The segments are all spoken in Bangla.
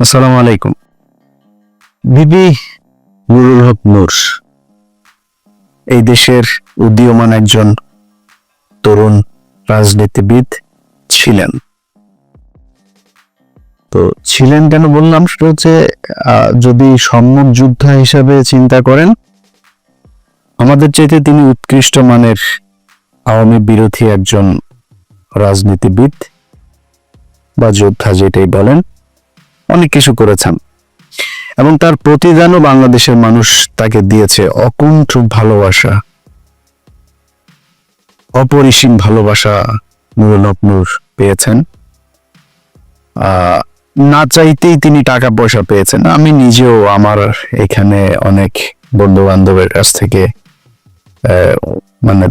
আসসালামু আলাইকুম। বিবি নুরুল হক নূর এই দেশের উদীয়মান একজন তরুণ রাজনীতিবিদ ছিলেন। তো ছিলেন কেন বললাম, সেটা হচ্ছে যদি সম্মুখ যোদ্ধা হিসাবে চিন্তা করেন, আমাদের চাইতে তিনি উৎকৃষ্ট মানের আওয়ামী বিরোধী একজন রাজনীতিবিদ বা যোদ্ধা যেটাই বলেন অনেক কিছু করেছেন। এবং তার প্রতিদানও বাংলাদেশের মানুষ তাকে দিয়েছে অকুণ্ঠ ভালোবাসা। অপরিসীম ভালোবাসা নুরুল নূর পেয়েছেন। না চাইতেই তিনি টাকা পয়সা পেয়েছেন। আমি নিজেও আমার এখানে অনেক বন্ধু বান্ধবের কাছ থেকে মানে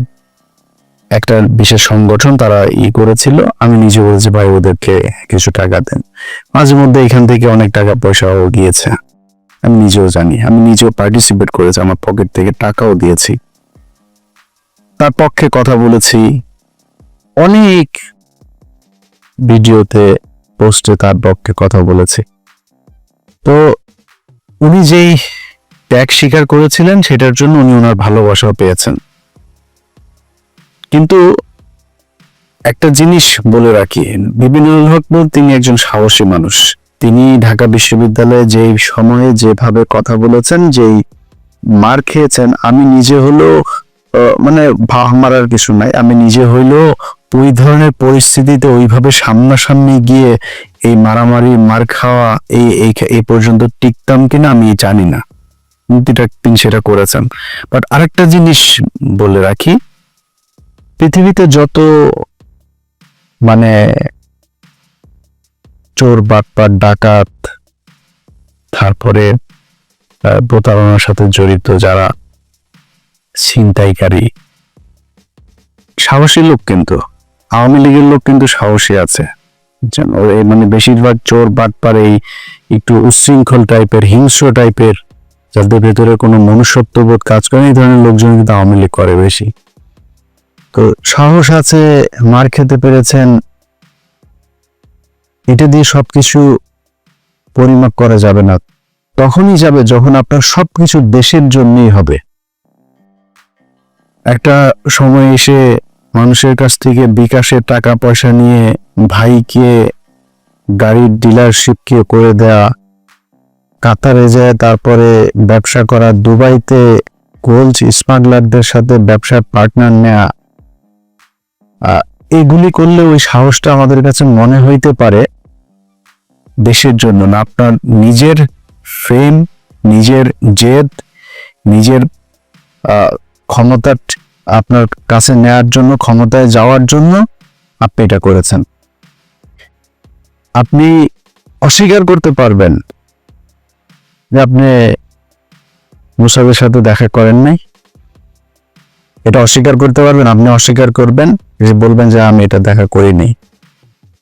একটা বিশেষ সংগঠন তারা ই করেছিল। আমি নিজে বলেছি, ভাই, ওদেরকে কিছু টাকা দেন। মাঝে মধ্যে এখান থেকে অনেক টাকা পয়সাও গিয়েছে। আমি নিজেও জানি, আমি নিজেও পার্টিসিপেট করেছি, আমার পকেট থেকে টাকাও দিয়েছি। তার পক্ষে কথা বলেছি। অনেক ভিডিওতে, পোস্টে তার পক্ষে কথা বলেছি। তো উনি যেই ত্যাগ স্বীকার করেছিলেন, সেটার জন্য উনি ওনার ভালোবাসাও পেয়েছেন। কিন্তু একটা জিনিস বলে রাখি, বিপিনুল হক তিনি একজন সাহসী মানুষ। তিনি ঢাকা বিশ্ববিদ্যালয়ে যেই সময়ে যেভাবে কথা বলেছেন, যেই মার খেয়েছেন, আমি নিজে হলো মানে ভাব মারার কিছু নাই, আমি নিজে হইল ওই ধরনের পরিস্থিতিতে ওইভাবে সামনাসামনি গিয়ে এই মারামারি, মার খাওয়া, এই এই পর্যন্ত টিকতাম কিনা আমি জানি না। তিনি সেটা করেছেন। বাট আরেকটা জিনিস বলে রাখি পৃথিবীতে যত মানে চোর, বাটপাট, ডাকাত, তারপরে প্রতারণার সাথে জড়িত যারা ছিনতাইকারী, সাহসী লোক কিন্তু, আওয়ামী লীগের লোক কিন্তু সাহসী আছে। মানে বেশিরভাগ চোর বাটপার এই একটু উচ্ছৃঙ্খল টাইপের, হিংস্র টাইপের, যাদের ভেতরে কোনো মনুষ্যত্ববোধ কাজ করে এই ধরনের লোকজন কিন্তু আওয়ামী লীগ করে বেশি। তো সাহস আছে, মার খেতে পেরেছেন। এটা দিয়ে সবকিছু পরিমাপ করা যাবে না। তখনই যাবে যখন আপনার সবকিছু দেশের জন্যই হবে। একটা সময় এসে মানুষের কাছ থেকে বিকাশের টাকা পয়সা নিয়ে ভাইকে, গাড়ির ডিলারশিপকে করে দেয়া, কাতারে যায়, তারপরে ব্যবসা করা, দুবাইতে গোল্ড স্মাগলারদের সাথে ব্যবসার পার্টনার নেয়া এগুলি করলে ওই সাহসটা আমাদের কাছে মনে হইতে পারে দেশের জন্য না। আপনার নিজের ফেম নিজের জেদ, নিজের ক্ষমতা আপনার কাছে নেয়ার জন্য, ক্ষমতায় যাওয়ার জন্য আপনি এটা করেছেন। আপনি অস্বীকার করতে পারবেন যে আপনি মুসাবের সাথে দেখা করেন নাই। এটা অস্বীকার করতে পারবেন, আপনি অস্বীকার করবেন। যে বলবেন যে আমি এটা দেখা করিনি।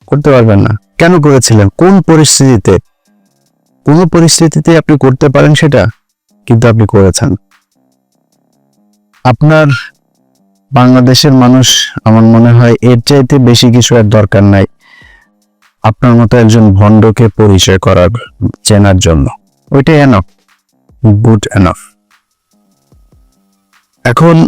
করতে পারবেন না। কেন করেছিলেন? কোন পরিস্থিতিতে? কোন পরিস্থিতিতে আপনি করতে পারেন সেটা? কিন্তু আপনি করেছেন। আপনার বাংলাদেশের মানুষ, আমার মনে হয়, এর চাইতে বেশি কিছু আর দরকার নাই। আপনার মতো একজন ভণ্ডকে পরিচয় করার, চেনার জন্য। ওইটাই এনফ গুড এনফ এখন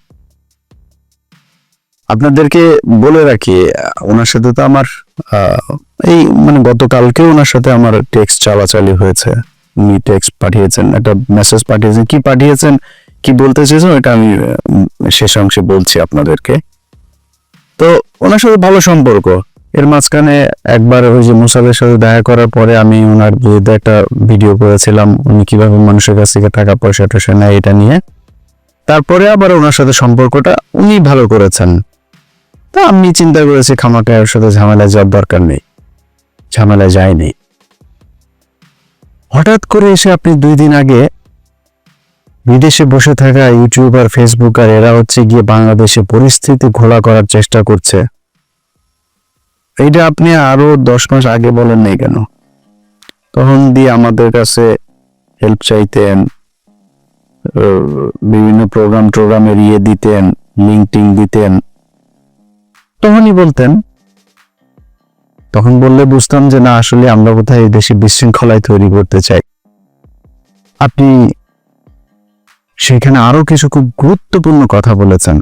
আপনাদেরকে বলে রাখি, ওনার সাথে তো আমার এই মানে গতকালকে ওনার সাথে আমার টেক্সট চালাচালি হয়েছে। উনি টেক্সট পাঠিয়েছেন, একটা মেসেজ পাঠিয়েছেন, কি পাঠিয়েছেন, কি বলতে চেয়েছেন এটা আমি শেষ অংশে বলছি আপনাদেরকে। তো ওনার সাথে ভালো সম্পর্ক। এর মাঝখানে একবার ওই যে মুসাবের সাথে দেখা করার পরে আমি ওনার বিরুদ্ধে একটা ভিডিও করেছিলাম, উনি কীভাবে মানুষের কাছ থেকে টাকা পয়সা টয়সা নেয় এটা নিয়ে। তারপরে আবার ওনার সাথে সম্পর্কটা উনি ভালো করেছেন। তা আমি চিন্তা করেছি খামাকে ওর সাথে ঝামেলায় যাওয়ার দরকার নেই। ঝামেলায় যায়নি। হঠাৎ করে এসে আপনি দুই দিন আগে বিদেশে বসে থাকা ইউটিউবার ফেসবুকার এরা হচ্ছে গিয়ে বাংলাদেশে পরিস্থিতি ঘোলা করার চেষ্টা করছে। এইটা আপনি আরও দশ মাস আগে বলেন নাই কেন? তখন দিয়ে আমাদের কাছে হেল্প চাইতেন বিভিন্ন প্রোগ্রাম টোগ্রামের ইয়ে দিতেন লিঙ্ক টিঙ্ক দিতেন তখনই বলতেন, তখন বললে বুঝতাম যে না, আসলে আমরা কোথায় দেশে বিশৃঙ্খলায় তৈরি করতে চাই। আপনি সেখানে আরও কিছু খুব গুরুত্বপূর্ণ কথা বলেছেন।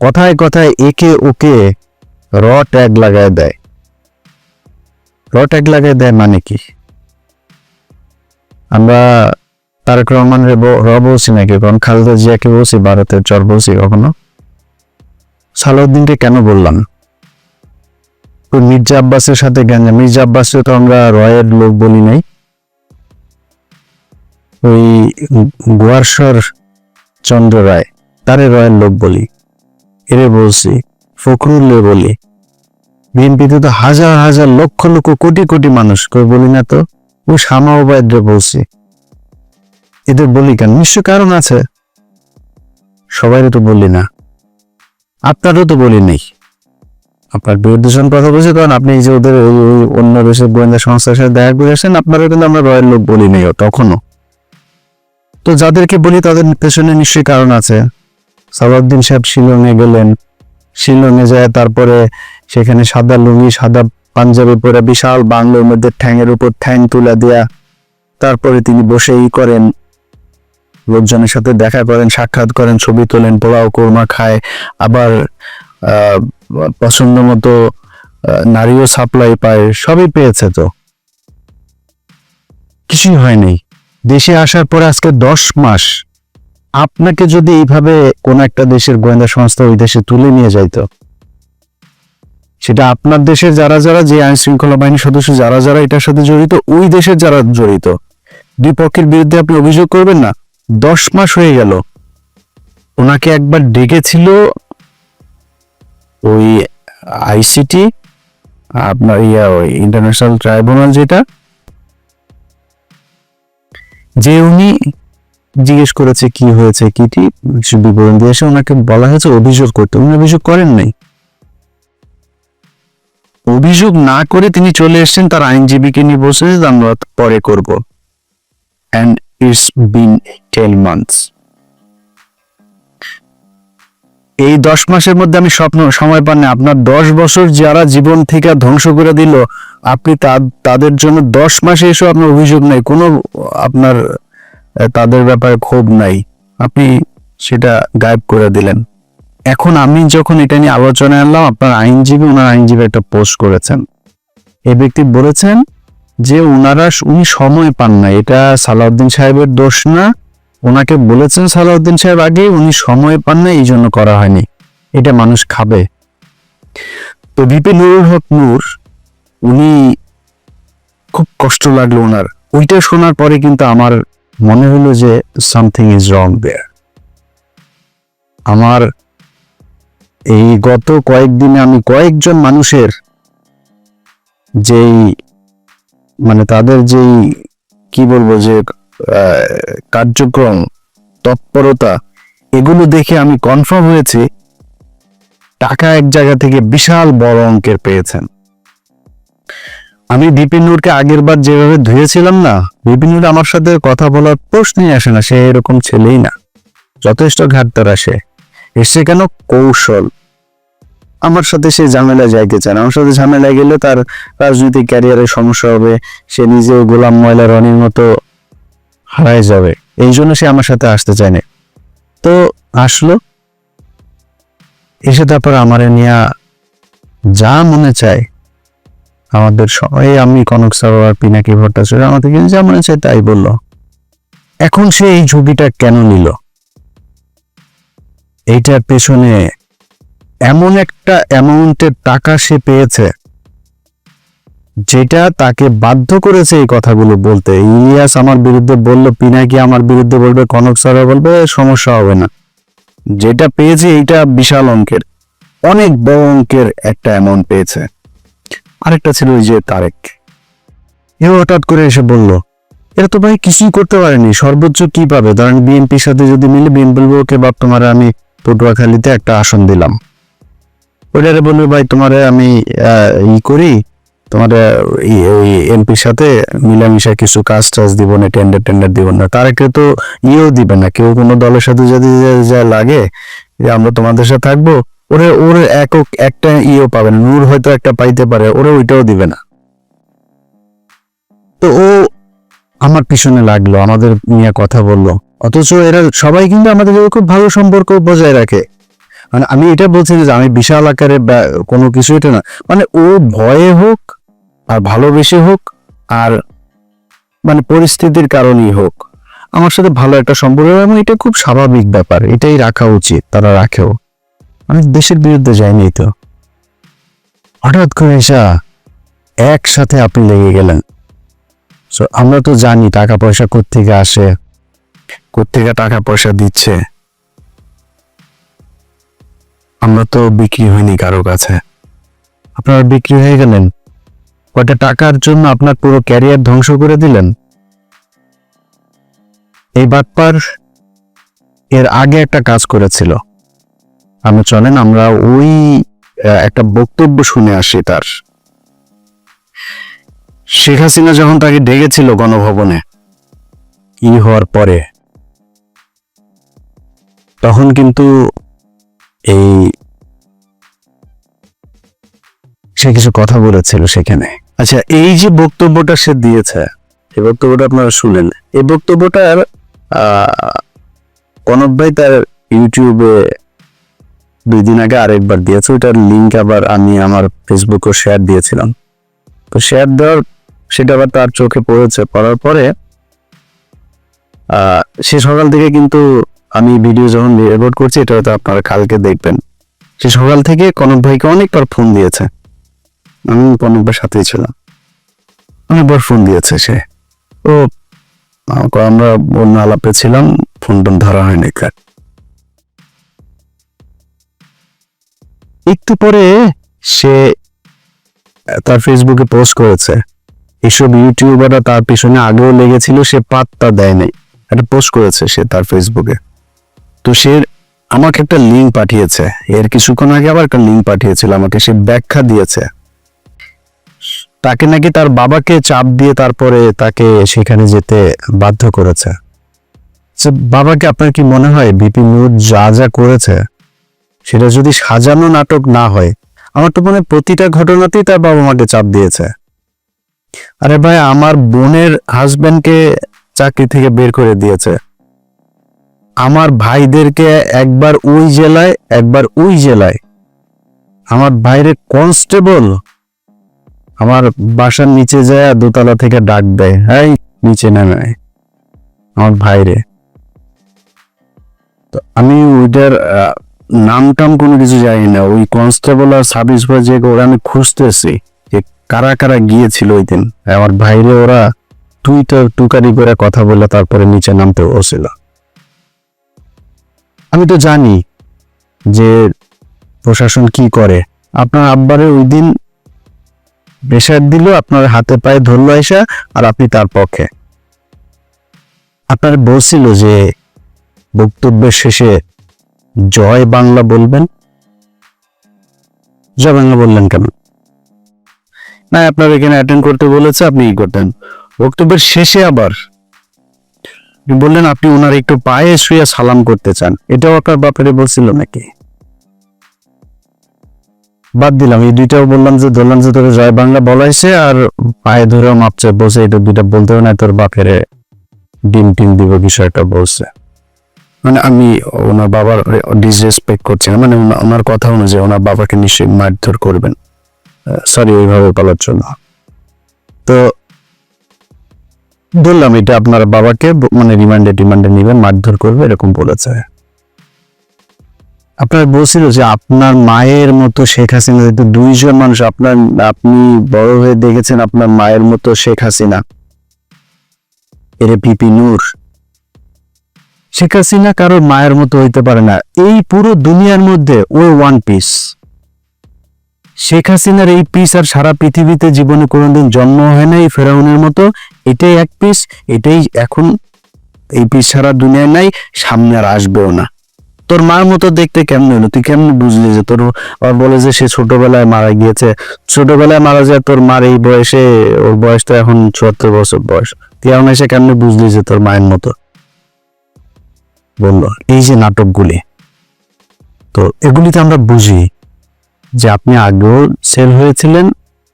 কথায় কথায় একে ওকে র ট্যাগ লাগায় দেয়। র ট্যাগ লাগায় দেয় মানে কি? আমরা তারেক রহমান র বলছি নাকি? কখন খালেদা জিয়াকে বলছি, ভারতের চর বলছি কখনো। সালাউদ্দিনকে কেন বললাম? ওই মির্জা আব্বাসের সাথে গ্যাঞ্জা মির্জা আব্বাসকে তো আমরা রয়ের লোক বলি নাই। ওই গোয়ারসর চন্দ্র রায়, তারে রয়ের লোক বলি। এরে বলছি ফখরুল্লে বলি। বিএনপিতে তো হাজার হাজার লক্ষ লক্ষ কোটি কোটি মানুষ, কই বলি না তো? ও শামা বলছি। এদের বলি কেন? নিশ্চয় কারণ আছে। সবাই তো বললি না। আপনারও তো বলি নেই। আপনার বিরুদ্ধে যখন কথা বলছি তখন আপনি যে ওদের অন্য দেশের গোয়েন্দা সংস্থার সাথে দেখা করে আসেন, আপনারও কিন্তু আমরা রয়ের লোক বলি নেই তখনও। তো যাদেরকে বলি তাদের পেছনে নিশ্চয়ই কারণ আছে। সালাউদ্দিন সাহেব শিলংয়ে গেলেন। শিলংয়ে যায়, তারপরে সেখানে সাদা লুঙ্গি, সাদা পাঞ্জাবি পরে বিশাল বাংলোর মধ্যে ঠ্যাংয়ের উপর ঠ্যাং তুলে দেয়া তারপরে তিনি বসেই করেন। লোকজনের সাথে দেখা করেন, সাক্ষাৎ করেন, ছবি তোলেন, পোলাও, কোরমা খায়, আবার পছন্দ মতো নারীও সাপ্লাই পায়, সবই পেয়েছে তো। কিছুই হয়নি। দেশে আসার পরে আজকে দশ মাস। আপনাকে যদি এইভাবে কোন একটা দেশের গোয়েন্দা সংস্থা ওই দেশে তুলে নিয়ে যাইতো সেটা আপনার দেশের যারা যারা, যে আইন শৃঙ্খলা বাহিনীর সদস্য যারা যারা এটার সাথে জড়িত, ওই দেশের যারা জড়িত, দুই পক্ষের বিরুদ্ধে আপনি অভিযোগ করবেন না? দশ মাস হয়ে গেল। ওনাকে একবার ডেকেছিল ওই আইসিটি, আপনার ইয়া, ওই ইন্টারন্যাশনাল ট্রাইব্যুনাল যেটা, যে উনি জিজ্ঞেস করেছে কি হয়েছে কিটি কিছু বিবরণ দিয়ে এসে ওনাকে বলা হয়েছে অভিযোগ করতে। উনি অভিযোগ করেন নাই। অভিযোগ না করে তিনি চলে এসেছেন, তার আইনজীবীকে নিয়ে বসে, আমরা পরে করব। And it's been ten months এই দশ মাসের মধ্যে আমি স্বপ্ন, সময় পান না আপনার দশ বছর যারা জীবন থেকে ধ্বংস করে দিল, আপনি তাদের জন্য দশ মাসে এসে আপনার অভিযোগ নাই। কোনো আপনার তাদের ব্যাপারে ক্ষোভ নাই। আপনি সেটা গায়েব করে দিলেন। এখন আমি যখন এটা নিয়ে আলোচনায় আনলাম, আপনার আইনজীবী, ওনার আইনজীবী একটা পোস্ট করেছেন। এই ব্যক্তি বলেছেন যে ওনারা উনি সময় পান না, এটা সালাউদ্দিন সাহেবের দোষ না। ওনাকে বলেছেন সালাউদ্দিন সাহেব আগে উনি সময় পান না এই জন্য করা হয়নি। এটা মানুষ খাবে। তো বিপি নুরুল হক নূর, উনি খুব কষ্ট লাগল ওনার। ওইটা শোনার পরে কিন্তু আমার মনে হলো যে সামথিং ইজ রং দেয়ার আমার এই গত কয়েকদিনে আমি কয়েকজন মানুষের যেই মানে তাদের যেই, কি বলব যে কার্যক্রম, তৎপরতা, এগুলো দেখে আমি কনফার্ম হয়েছি, টাকা এক জায়গা থেকে বিশাল বড় অঙ্কের পেয়েছেন। আমি বিপিন নূরকে আগের বার যেভাবে ধুয়েছিলাম না, বিপিন নূর আমার সাথে কথা বলার প্রশ্নই আসে না, সে এরকম ছেলেই না। যথেষ্ট ঘাটতার আসে। এসে কেন কৌশল? আমার সাথে সে ঝামেলা যাইতে চায় না আমার সাথে ঝামেলা গেলে তার রাজনৈতিক ক্যারিয়ারের সমস্যা হবে, সে নিজেও গোলাম ময়লা রনির মতো হারায় যাবে। এই জন্য সে আমার সাথে আসতে চায় না তো আসলো। এসে তারপর আমার নিয়ে যা মনে চায়, আমাদের সবাই আমি কনক সরোয়ার পিনাকি ভট্টাচার্য, আমাদের কিন্তু যা মনে চায় তাই বলল। এখন সে এই ঝুঁকিটা কেন নিল? এইটার পেছনে এমন একটা অ্যামাউন্টের টাকা সে পেয়েছে, যেটা তাকে বাধ্য করেছে এই কথাগুলো বলতে। ইলিয়াস আমার বিরুদ্ধে বলল, পিনাকি আমার বিরুদ্ধে বলবে, কনক সরোয়ার বলবে, সমস্যা হবে না। যেটা পেয়েছে এইটা বিশাল অঙ্কের, অনেক বড় অঙ্কের একটা অ্যামাউন্ট পেয়েছে। আরেকটা ছিল ওই যে তারেক। এ হঠাৎ করে এসে বলল, এরা তো ভাই কিছুই করতে পারেনি, সর্বোচ্চ কি পাবে? ধরেন বিএনপির সাথে যদি মিলে, বিএনপি বলব, ওকে বাপ তোমার, আমি পটুয়াখালীতে একটা আসন দিলাম। ওইটারে বলবে ভাই, তোমারে আমি ই করি, তোমার ওই এমপির সাথে মিলামিশা কিছু কাজ টাজ দিব না টেন্ডার টেন্ডার দিব না। তারা কেউ তো ইয়েও দিবে না, কেউ কোনো দলের সাথে যদি যা লাগে, যে আমরা তোমাদের সাথে থাকব, ওরে, ওর একক একটা ইয়েও পাবে না, নূর হয়তো একটা পাইতে পারে, ওরে ওইটাও দিবে না। তো ও আমার পিছনে লাগল, আমাদের নিয়ে কথা বলল, অথচ এরা সবাই কিন্তু আমাদের খুব ভালো সম্পর্ক বজায় রাখে। মানে আমি এটা বলছি যে আমি বিশাল আকারে কোনো কিছু এটা না মানে ও ভয়ে হোক আর ভালোবেসে হোক আর মানে পরিস্থিতির কারণেই হোক আমার সাথে ভালো একটা সম্পর্ক এবং এটা খুব স্বাভাবিক ব্যাপার এটাই রাখা উচিত তারা রাখেও। আমি দেশের বিরুদ্ধে যাইনি তো। হঠাৎ করে এসা একসাথে আপনি লেগে গেলেন। So, আমরা তো জানি টাকা পয়সা কোত্থেকে আসে কোত্থেকে টাকা পয়সা দিচ্ছে। আমরা তো বিক্রি হয়নি কারও কাছে। আপনারা বিক্রি হয়ে গেলেন। কয়টা টাকার জন্য আপনার পুরো ক্যারিয়ার ধ্বংস করে দিলেন? এই বাটপার এর আগে একটা কাজ করেছিল। আমরা চলেন, আমরা ওই একটা বক্তব্য শুনে আসি তার। শেখ হাসিনা যখন তাকে ডেকেছিল গণভবনে ই হওয়ার পরে? তখন কিন্তু এই সে কিছু কথা বলেছিল সেখানে। আচ্ছা এই যে বক্তব্যটা সে দিয়েছে, এই বক্তব্যটা আপনারা শুনলেন এই বক্তব্যটার কনক ভাই তার ইউটিউবে দুই দিন আগে আরেকবার দিয়েছে। ওইটার লিঙ্ক আবার আমি আমার ফেসবুকে শেয়ার দিয়েছিলাম। তো শেয়ার দেওয়ার, সেটা আবার তার চোখে পড়েছে। পড়ার পরে সে সকাল থেকে কিন্তু আমি ভিডিও যখন রেকর্ড করছি, এটা হয়তো আপনারা কালকে দেখবেন। সে সকাল থেকে কনক ভাইকে অনেকবার ফোন দিয়েছে। আমি কনক ভাইয়ের সাথেই ছিলাম। অনেকবার ফোন দিয়েছে সে। ও আমরা অন্য আলাপে ছিলাম ফোন টোন ধরা হয়নি কার একটু পরে সে, তার ফেসবুকে পোস্ট করেছে। এসব ইউটিউবাররা তার পিছনে আগেও লেগেছিল, সে পাত্তা দেয়নি। একটা পোস্ট করেছে সে তার ফেসবুকে তো সে আমাকে একটা লিঙ্ক পাঠিয়েছে। এর কিছুক্ষণ আগে আবার একটা লিঙ্ক পাঠিয়েছিল, আমাকে সে ব্যাখ্যা দিয়েছে। তাকে নাকি তার বাবাকে চাপ দিয়ে তারপরে তাকে সেখানে যেতে বাধ্য করেছে। বাবাকে আপনার কি মনে হয় বিপি নূর যা যা করেছে, সেটা যদি সাজানো নাটক না হয়, আমার তো মনে প্রতিটা ঘটনাতেই তার বাবা মাকে চাপ দিয়েছে। আরে ভাই, আমার বোনের হাজবেন্ডকে চাকরি থেকে বের করে দিয়েছে। আমার ভাইদেরকে একবার ওই জেলায়, একবার ওই জেলায়। আমার বাইরে কনস্টেবল আমার বাসার নিচে যায়, দোতলা থেকে ডাক দেয়, এই, নিচে নেমে। আমার ভাইরে। তো আমি ওইটার নাম টাম কোনো কিছু জানি না। ওই কনস্টেবল আর সাব ইন্সপেক্টর ওরা আমি খুঁজতেছি, যে কারা কারা গিয়েছিল ওই দিন। আমার ভাইরে ওরা টুইটার টুকারি করে কথা বলে তারপরে নিচে নামতে বসছিল। আমি তো জানি যে প্রশাসন কি করে। আপনার আব্বারে ওই দিন প্রেশার দিল, আপনার হাতে পায়ে ধরলো এসা আর আপনি তার পক্ষে। আপনার বলছিল যে বক্তব্যের শেষে জয় বাংলা বলবেন? জয় বাংলা বললেন কেন? না, আপনার এখানে অ্যাটেন্ড করতে বলেছে, আপনি ই করতেন। বক্তব্যের শেষে আবার বললেন আপনি ওনার একটু পায়ে শুয়ে সালাম করতে চান। এটাও আপনার বাপেরে বলছিল নাকি? বাদ দিলাম, এই দুইটাও বললাম যে ধরলাম যে তোকে জয় বাংলা বলাইছে আর পায়ে ধরেও মাপছে বসে এটা দুইটা বলতেও না তোর বাপেরে ডিম টিম দিব বিষয়টা বলছে। মানে আমি ওনার বাবার ডিসরেসপেক্ট করছি না মানে ওনা- ওনার কথা অনুযায়ী ওনার বাবাকে নিশ্চয়ই মারধর করবেন। সরি ওইভাবে বলার জন্য। তো বললাম, এটা আপনার বাবাকে মানে রিমান্ডে টিমান্ডে নেবেন, মারধর করবে, এরকম বলেছে। আপনার বলছিল যে আপনার মায়ের মতো শেখ হাসিনা, যেহেতু দুইজন মানুষ, আপনার, আপনি বড় হয়ে দেখেছেন আপনার মায়ের মতো শেখ হাসিনা। এরে পিপি নূর। শেখ হাসিনা কারোর মায়ের মতো হইতে পারে না। এই পুরো দুনিয়ার মধ্যে ও ওয়ান পিস। শেখ হাসিনার এই পিস আর সারা পৃথিবীতে জীবনে কোনোদিন জন্ম হয় না এই ফেরাউনের মতো। এটাই এক পিস এটাই এখন এই পিস ছাড়া দুনিয়ায় নাই, সামনে আর আসবেও না। তোর মার মতো দেখতে কেমন হলো? তুই কেমন বুঝলি যে তোর আর বলে যে সে ছোটবেলায় মারা গিয়েছে? ছোটবেলায় মারা যায় তোর মার এই বয়সে, ওর বয়স তো এখন চুয়াত্তর বছর বয়স। তুই এখন এসে কেমনে বুঝলি যে তোর মায়ের মতো? বলল, এই যে নাটকগুলি, তো এগুলিতে আমরা বুঝি। যে আপনি আগেও সেল হয়েছিলেন,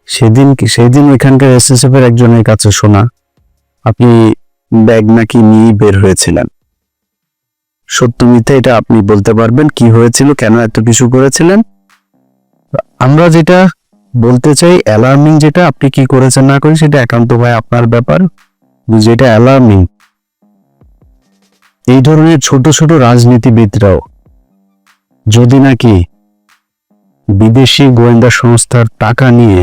সেদিন সেদিন ওইখানকার এসএসএফ এর একজনের কাছে শোনা, আপনি ব্যাগ নাকি নিয়ে বের হয়েছিলেন। সত্য মিথ্যা এটা আপনি বলতে পারবেন কি হয়েছিল, কেন এত কিছু করেছিলেন। আমরা যেটা বলতে চাই অ্যালার্মিং যেটা, আপনি কি করেছেন না করেন সেটা একান্ত ভাই আপনার ব্যাপার। যেটা অ্যালার্মিং এই ধরনের ছোট ছোট রাজনীতিবিদরাও যদি নাকি বিদেশি গোয়েন্দা সংস্থার টাকা নিয়ে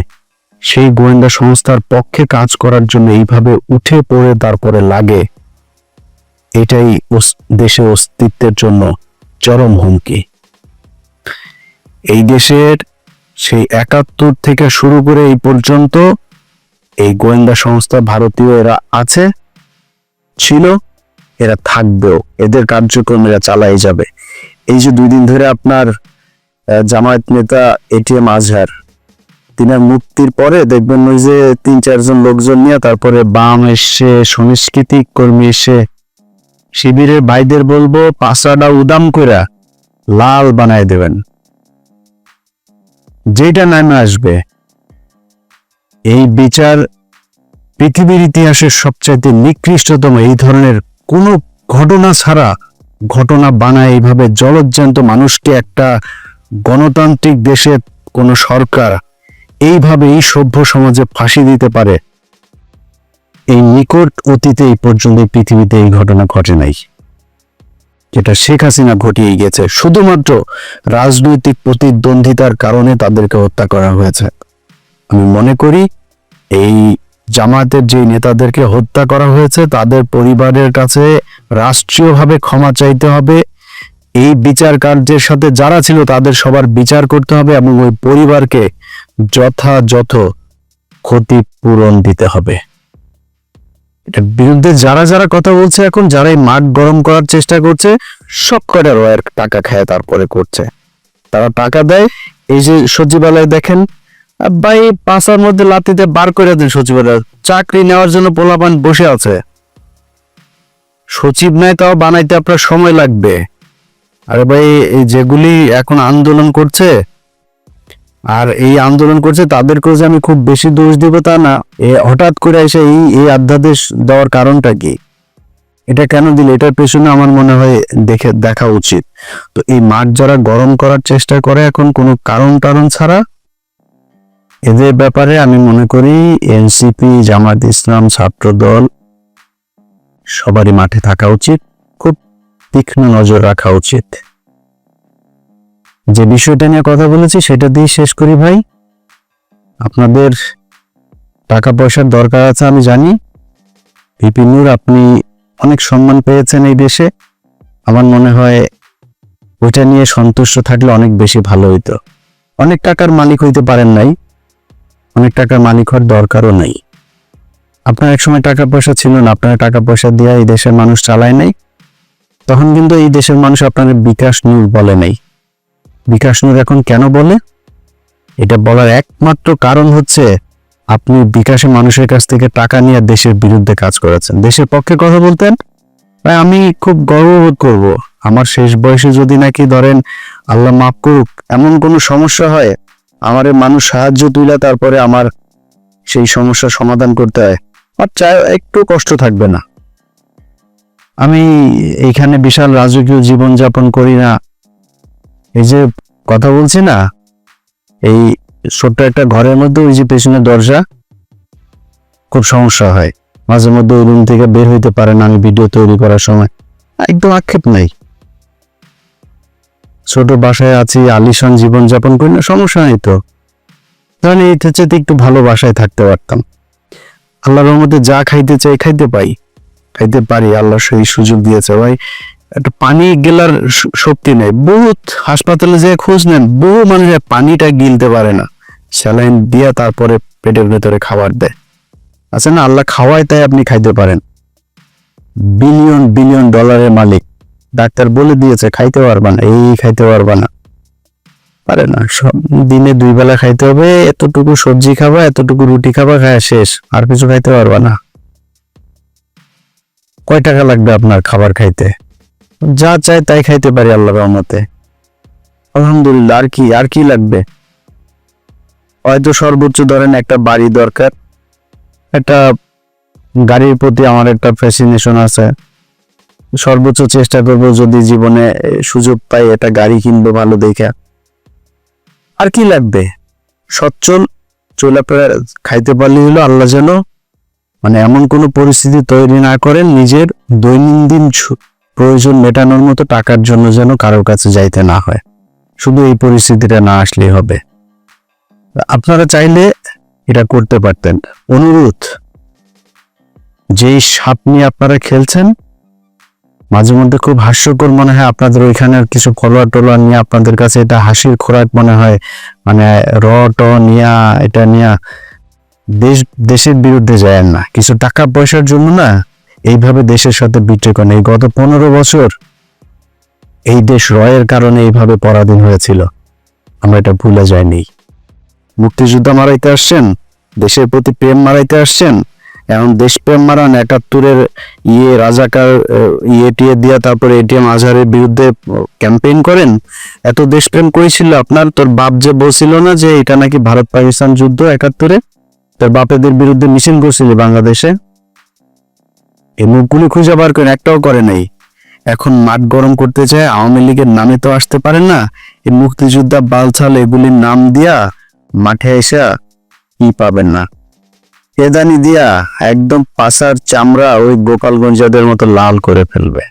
সেই গোয়েন্দা সংস্থার পক্ষে কাজ করার জন্য এইভাবে উঠে পড়ে তারপরে লাগে। এটাই দেশের অস্তিত্বের জন্য চরম হুমকি। এই দেশের সেই একাত্তর থেকে শুরু করে এই পর্যন্ত এই গোয়েন্দা সংস্থা ভারতীয় এরা আছে, ছিল, এরা থাকবেও। এদের কার্যক্রম এরা চালাই যাবে। এই যে দুই দিন ধরে আপনার জামায়াত নেতা এটিএম আজহার। তিনার মুক্তির পরে দেখবেন ওই যে তিন, চারজন লোকজন নিয়ে তারপরে বাম এসে, সংস্কৃতিক কর্মী এসে শিবিরের ভাইদের বলব পাশাটা উদাম কইরা লাল বানায় দেবেন। যেটা নামে আসবে, এই বিচার পৃথিবীর ইতিহাসের সবচাইতে নিকৃষ্টতম এই ধরনের কোনো ঘটনা ছাড়া ঘটনা বানায় এইভাবে জলজ্জান্ত মানুষকে একটা গণতান্ত্রিক দেশের কোনো সরকার এইভাবে এই সভ্য সমাজে ফাঁসি দিতে পারে। এই নিকট অতীতে এই পর্যন্ত পৃথিবীতে এই ঘটনা ঘটে নাই। যেটা শেখ হাসিনা ঘটিয়ে গেছে। শুধুমাত্র রাজনৈতিক প্রতিদ্বন্দ্বিতার কারণে তাদেরকে হত্যা করা হয়েছে। আমি মনে করি এই জামায়াতের যে নেতাদেরকে হত্যা করা হয়েছে, তাদের পরিবারের কাছে রাষ্ট্রীয়ভাবে ক্ষমা চাইতে হবে এই বিচার কার্যের সাথে যারা ছিল তাদের সবার বিচার করতে হবে এবং ওই পরিবারকে যথাযথ ক্ষতিপূরণ দিতে হবে। এটার বিরুদ্ধে যারা যারা কথা বলছে এখন যারা এই মাঠ গরম করার চেষ্টা করছে, সব কটা রয়ের টাকা খায় তারপরে করছে। তারা টাকা দেয়, এই যে সচিবালয় দেখেন ভাই পাঁচার মধ্যে লাতিতে বার করে দেন সচিবালয়। চাকরি নেওয়ার জন্য পোলাপান বসে আছে। সচিব নাই তাও বানাইতে আপনার সময় লাগবে। আরে ভাই যেগুলি এখন আন্দোলন করছে, আর এই আন্দোলন করছে, তাদেরকেও যে আমি খুব বেশি দোষ দিব তা না। এ হঠাৎ করে এসে এই এই অধ্যাদেশ দেওয়ার কারণটা কি? এটা কেন দিল? এটার পেছনে আমার মনে হয় দেখে, দেখা উচিত। তো এই মাঠ যারা গরম করার চেষ্টা করে এখন, কোনো কারণ টারণ ছাড়া, এদের ব্যাপারে আমি মনে করি এনসিপি জামাত ইসলাম ছাত্র দল সবারই মাঠে থাকা উচিত। তীক্ষ্ণ নজর রাখা উচিত। যে বিষয়টা নিয়ে কথা বলেছি, সেটা দিয়ে শেষ করি ভাই। আপনাদের টাকা পয়সার দরকার আছে, আমি জানি। বিপিনুর আপনি অনেক সম্মান পেয়েছেন এই দেশে। আমার মনে হয় ওইটা নিয়ে সন্তুষ্ট থাকলে অনেক বেশি ভালো হইতো। অনেক টাকার মালিক হইতে পারেন নাই। অনেক টাকার মালিক হওয়ার দরকারও নাই। আপনার এক সময় টাকা পয়সা ছিল না, আপনার টাকা পয়সা দিয়ে এই দেশের মানুষ চালায় নাই। তখন কিন্তু এই দেশের মানুষ আপনার বিকাশ নূর বলে নাই। বিকাশ নূর এখন কেন বলে? এটা বলার একমাত্র কারণ হচ্ছে, আপনি বিকাশে মানুষের কাছ থেকে টাকা নিয়ে দেশের বিরুদ্ধে কাজ করেছেন। দেশের পক্ষে কথা বলতেন? ভাই, আমি খুব গর্ববোধ করব। আমার শেষ বয়সে যদি নাকি ধরেন, আল্লাহ মাফ করুক, এমন কোনো সমস্যা হয়, আমার মানুষ সাহায্য তুলে তারপরে আমার সেই সমস্যার সমাধান করতে হয়। আর চাই একটু কষ্ট থাকবে না। আমি এইখানে বিশাল রাজকীয় জীবন যাপন করি না। এই যে কথা বলছি না, এই ছোট্ট একটা ঘরের মধ্যে, ওই যে পেছনে দরজা, খুব সমস্যা হয়। মাঝে মধ্যে ওই রুম থেকে বের হইতে পারে না, আমি ভিডিও তৈরি করার সময়। একদম আক্ষেপ নাই। ছোট বাসায় আছি, আলিশান জীবন যাপন করি না, সমস্যা নেই তো। ধরেন এটা চেয়ে একটু ভালো বাসায় থাকতে পারতাম। আল্লাহর রহমতে যা খাইতে চাই, খাইতে পাই। খাইতে পারি, আল্লাহ সেই সুযোগ দিয়েছে। ভাই, একটা পানি গেলার শক্তি নেই। বহুত হাসপাতালে যে খোঁজ নেন, বহু মানুষের পানিটা গিলতে পারে না। স্যালাইন দিয়ে তারপরে পেটের ভেতরে খাবার দেয়। আছে না? আল্লাহ খাওয়ায় তাই আপনি খাইতে পারেন। বিলিয়ন বিলিয়ন ডলারের মালিক। ডাক্তার বলে দিয়েছে, খাইতে পারবা না। এই খাইতে পারবা না। পারে না। সব দিনে দুই বেলা খাইতে হবে, এতটুকু সবজি খাবা, এতটুকু রুটি খাবা, খায় শেষ। আর কিছু খাইতে পারবা না। কয় টাকা লাগবে আপনার খাবার খাইতে? যা চাই তাই খাইতে পারি আল্লাহ রহমতে। আলহামদুলিল্লাহ, আর কি আর কি লাগবে? হয়তো সর্বোচ্চ ধরেন একটা বাড়ি দরকার। একটা গাড়ির প্রতি আমার একটা ফ্যাসিনেশন আছে। সর্বোচ্চ চেষ্টা করব যদি জীবনে সুযোগ পাই এটা গাড়ি কিনবো ভালো দেখে। আর কি লাগবে? সচ্ছল, চলাফেরা খাইতে পারলে হলো আল্লাহ যেন মানে এমন কোনো পরিস্থিতি তৈরি না করেন, নিজের দৈনন্দিন প্রয়োজন মেটানোর মতো টাকার জন্য যেন কারোর কাছে যাইতে না হয়। শুধু এই পরিস্থিতিটা না আসলেই হবে। আপনারা চাইলে এটা করতে পারতেন। অনুরোধ, যেই সাপ নিয়ে আপনারা খেলছেন, মাঝে মধ্যে খুব হাস্যকর মনে হয় আপনাদের ওইখানের কিছু ফলোয়ার টলোয়ার নিয়ে আপনাদের কাছে এটা হাসির খোরাক মনে হয়। মানে র, ট নিয়া, এটা নিয়া দেশ, দেশের বিরুদ্ধে যায় না। কিছু টাকা পয়সার জন্য না এইভাবে দেশের সাথে বিট্রে করেন এই গত পনেরো বছর এই দেশ রয়ের কারণে এইভাবে পরাধীন হয়েছিল। আমরা এটা ভুলে যাইনি। মুক্তিযুদ্ধ মারাইতে আসছেন, দেশের প্রতি প্রেম মারাইতে আসছেন, এখন দেশপ্রেম মারান, একাত্তরের ইয়ে রাজাকার ইয়ে টিয়ে দিয়া তারপরে এটিএম আজহারের বিরুদ্ধে ক্যাম্পেইন করেন। এত দেশপ্রেম করেছিল আপনার? তোর বাপ যে বলছিল না যে এটা নাকি ভারত পাকিস্তান যুদ্ধ একাত্তরে? তোর বাপেদের বিরুদ্ধে মিছিল করছিল বাংলাদেশে। এই মুখগুলি খুঁজে বার করেন একটাও করে নাই। এখন মাঠ গরম করতে চায়, আওয়ামী লীগের নামে তো আসতে পারেন না। এই মুক্তিযোদ্ধা বালছাল এগুলির নাম দিয়া মাঠে এসে কি পাবেন না? কেদানি দিয়া একদম পাশার চামড়া ওই গোপালগঞ্জাদের মতো লাল করে ফেলবে।